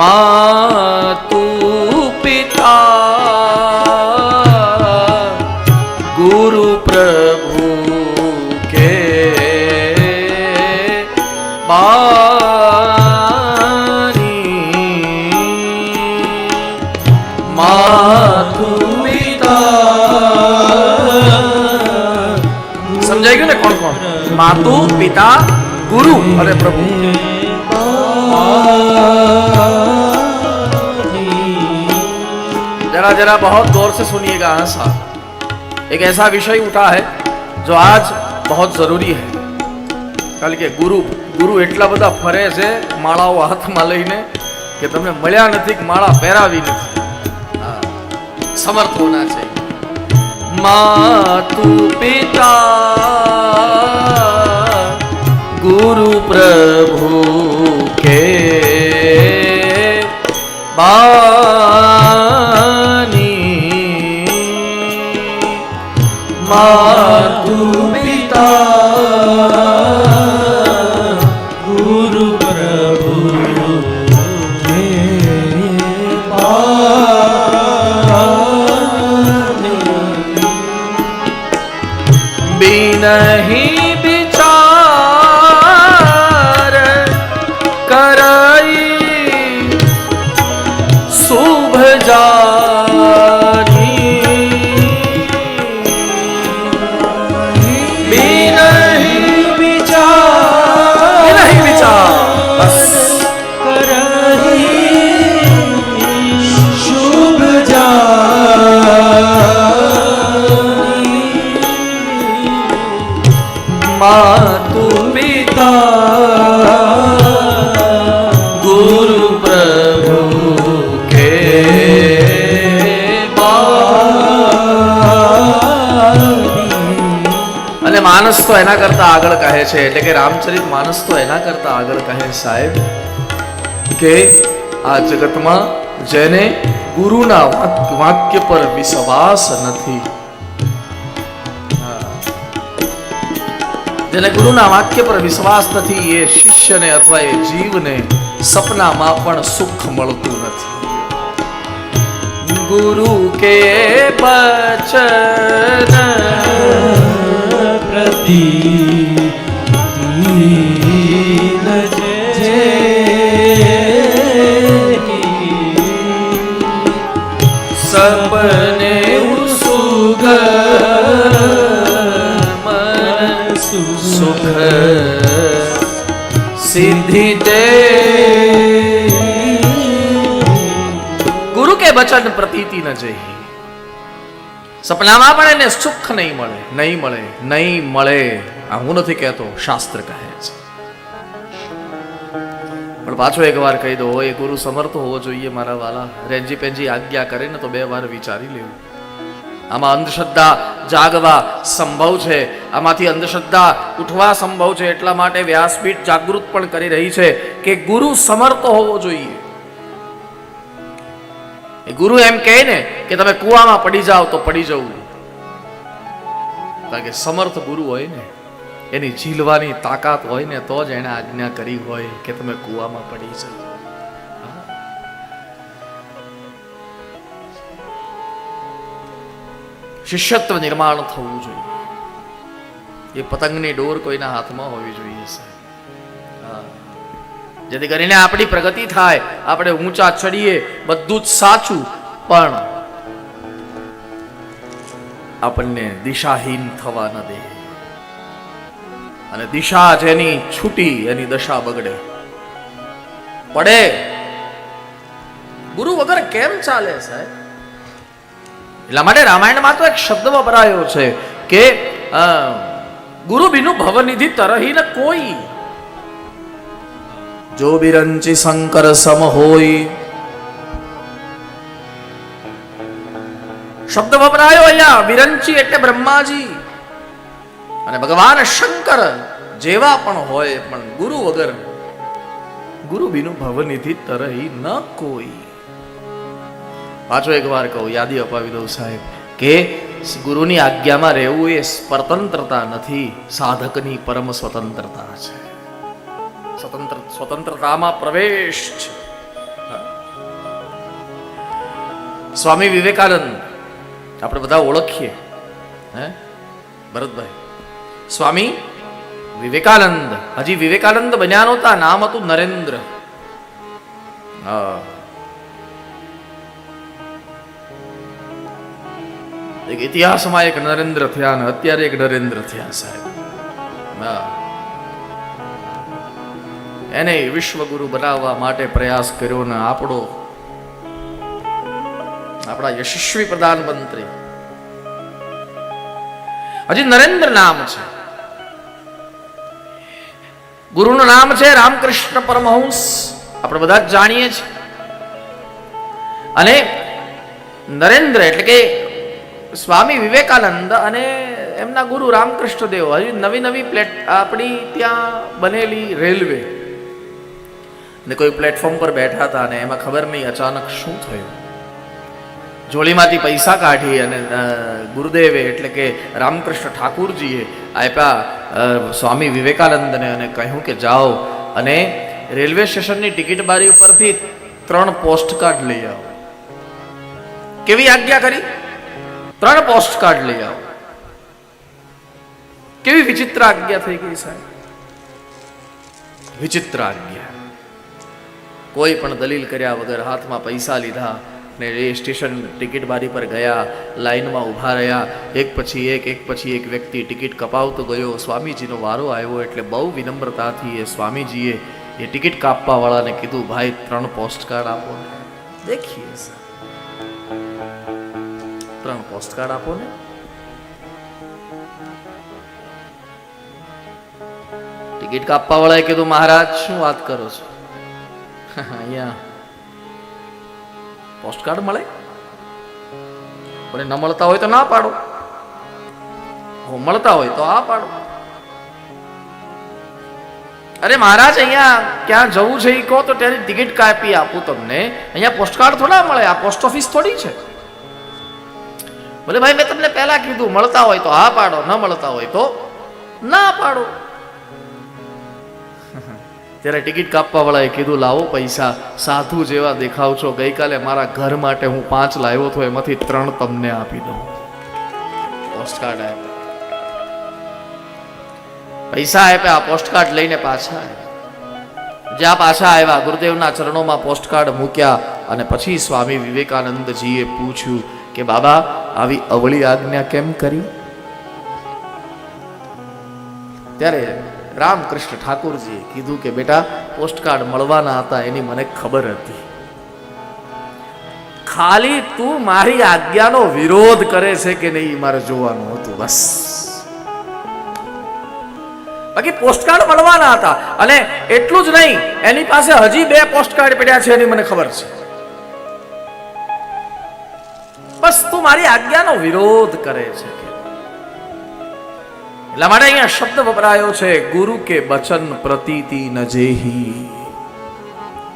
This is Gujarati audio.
માતુ પિતા ગુરુ પ્રભુ કે સમજાઈ ગયું ને કોણ કોણ માતુ પિતા ગુરુ અરે પ્રભુ जरा जरा बहुत गौर से सुनिएगा हाँ साहब एक ऐसा विषय उठा है जो आज बहुत જરૂરી है કારણ કે ગુરુ ગુરુ એટલા બધા ફરે છે માળાઓ હાથમાં લઈને કે તમને મળ્યા નથી કે માળા પહેરાવી નથી હા. સમર્થ હોના છે માતુ પિતા ગુરુ પ્રભુ કે બાની માતુ પિતા. ગુરુ પ્રભુ બિનહી मातु पिता गुरु प्रभु के અને માનસ તો એના કરતા આગળ કહે છે એટલે કે રામચરિત માનસ તો એના કરતા આગળ કહે સાહેબ કે આ જગતમાં જેને ગુરુના વાક- વાક્ય પર વિશ્વાસ નથી જેને ગુરુના વાક્ય પર વિશ્વાસ નથી, એ શિષ્યને અથવા એ જીવને સપનામાં પણ સુખ મળતું નથી. ગુરુ કે બચન પ્રતિ સિદ્ધિ દે ગુરુ કે વચન પ્રતીતિ ન જઈ. સપનામાં પણ એને સુખ નહીં મળે નહીં મળે નહીં મળે. આ હું નથી કહેતો, શાસ્ત્ર કહે છે. પણ પાછો એક વાર કહી દો એ ગુરુ, સમર્થ હોવો જોઈએ મારા વાલા. રેન્જી પેન્જી આજ્ઞા કરે ને તો બે વાર વિચારી લેવું. આમાં અંધશ્રદ્ધા જાગવા સંભવ છે. આમાંથી અંધશ્રદ્ધા ઉઠવા સંભવ છે એટલા માટે વ્યાસપીઠ જાગૃત પણ કરી રહી છે કે ગુરુ સમર્થ હોવો જોઈએ. ગુરુ એમ કહે ને કે તમે કુવામાં પડી જાઓ તો પડી જવું. કારણ કે સમર્થ ગુરુ હોય ને, એની ઝીલવાની તાકાત હોય ને તો જ એણે આજ્ઞા કરી હોય કે તમે કૂવામાં પડી જાઓ. શિષ્યત્વ નિર્માણ થવું જોઈએ. એ પતંગની ડોર કોઈના હાથમાં હોવી જોઈએ, સાહેબ. જેથી કરીને આપણી પ્રગતિ થાય, આપણે ઊંચા ચડીએ, બધું જ સાચું, પણ આપણને દિશાહીન થવા ન દે. અને દિશા જેની છૂટી, એની દશા બગડે. પડે. ગુરુ વગર કેમ ચાલે, સાહેબ? એટલા માટે રામાયણમાં તો એક શબ્દ વપરાયો છે કે અ, ગુરુ બિનુ ભવનિધિ તરહી ને કોઈ. જો બિરંચી શંકર સમ હોય. શબ્દ વપરાયો અહીંયા વિરંચી એટલે બ્રહ્માજી. અને ભગવાન શંકર જેવા પણ હોય પણ ગુરુ વગર ગુરુ બીનું ભવનિધિ તરહી ન કોઈ. પાછો એક વાર કહું, યાદી અપાવી દઉં સાહેબ, કે ગુરુની આજ્ઞામાં રહેવું એ સ્વતંત્રતા નથી, સાધકની પરમ સ્વતંત્રતા છે. સ્વતંત્ર, સ્વતંત્રતામાં પ્રવેશ છે. સ્વામી વિવેકાનંદ, આપણે બધા ઓળખીએ, હે? ભરતભાઈ. સ્વામી વિવેકાનંદ, હજી વિવેકાનંદ બન્યા નહોતા નામ હતું નરેન્દ્ર. હા. ઇતિહાસમાં એક નરેન્દ્ર થયા ને અત્યારે એક નરેન્દ્ર થયા, સાહેબ. એને વિશ્વગુરુ બનાવવા માટે પ્રયાસ કર્યો ને આપણો આપણા યશસ્વી પ્રધાનમંત્રી. હજી નરેન્દ્ર નામ છે. ગુરુનું નામ છે રામકૃષ્ણ પરમહંસ. આપણે બધા જ જાણીએ છીએ. અને નરેન્દ્ર એટલે કે સ્વામી વિવેકાનંદ અને એમના ગુરુ રામકૃષ્ણ દેવ હજી નવી નવી પ્લેટ આપણી ત્યાં બનેલી રેલવે. ને કોઈ પ્લેટફોર્મ પર બેઠા હતા અને એમાં ખબર નહીં અચાનક શું થયું. જોલીમાંથી પૈસા કાઢી અને ગુરુદેવે એટલે કે રામકૃષ્ણ ઠાકુરજીએ આપ્યા સ્વામી વિવેકાનંદને અને કહ્યું કે જાઓ અને રેલવે સ્ટેશનની ટિકિટ બારી ઉપરથી ત્રણ પોસ્ટ કાર્ડ લઈ આવો. કેવી આજ્ઞા કરી? ત્રણ પોસ્ટ કાર્ડ લઈ આવો. કેવી વિચિત્ર આજ્ઞા થઈ ગઈ સાહેબ? વિચિત્ર આજ્ઞા. કોઈ પણ દલીલ કર્યા વગર હાથમાં પૈસા લીધા ને એ સ્ટેશન ટિકિટ બારી પર ગયા લાઈનમાં ઊભા રહ્યા એક પછી એક એક પછી એક વ્યક્તિ ટિકિટ કપાવતો ગયો સ્વામીજીનો વારો આવ્યો એટલે બહુ વિનમ્રતાથી એ સ્વામીજીએ એ ટિકિટ કાપવાવાળાને કીધું ભાઈ ત્રણ પોસ્ટ કાર્ડ આપો દેખીએ ત્રણ પોસ્ટ કાર્ડ આપો ને ટિકિટ કાપવા વાળાએ કીધું મહારાજ શું વાત કરો છો અહીંયા પોસ્ટ કાર્ડ મળે પણ ન મળતા હોય તો ના પાડો મળતા હોય તો આ પાડો અરે મહારાજ અહીંયા ક્યાં જવું છે એ કહો તો ત્યાંની ટિકિટ કાપી આપું તમને અહીંયા પોસ્ટ કાર્ડ થોડા મળે આ પોસ્ટ ઓફિસ થોડી છે બોલે, ભાઈ, મેં તમને પહેલા કીધું, મળતા હોય તો હા પાડો, ન મળતા હોય તો ના પાડો. ત્યારે ટિકિટ કાપવા વાળાએ કીધું, લાવો પૈસા, સાધુ જેવા દેખાવ છો. ગઈકાલે મારા ઘર માટે હું પાંચ લાવ્યો હતો એમાંથી ત્રણ તમને આપી દઉં. પોસ્ટકાર્ડ આપ્યા. પૈસા આપ્યા પોસ્ટકાર્ડ લઈને પાછા જ્યાં પાછા આવ્યા, ગુરુદેવના ચરણોમાં પોસ્ટકાર્ડ મૂક્યા અને પછી સ્વામી વિવેકાનંદજીએ પૂછ્યું કે, બાબા આવી અવળી આજ્ઞા કેમ કરી? ત્યારે રામકૃષ્ણ ઠાકોરજીએ કીધું કે બેટા, પોસ્ટકાર્ડ મળવાના હતા એની મને ખબર હતી. ખાલી તું મારી આજ્ઞાનો વિરોધ કરે છે કે નહીં મારે જોવાનું હતું, બસ. બાકી પોસ્ટકાર્ડ મળવાના હતા અને એટલું જ નહીં, એની પાસે હજી બે પોસ્ટકાર્ડ પડ્યા છે એની મને ખબર છે. બસ તું મારી આજ્ઞાનો વિરોધ કરે છે એટલા માટે અહીંયા શબ્દ વપરાયો છે, ગુરુ કે બચન પ્રતીતિ ન જેહી.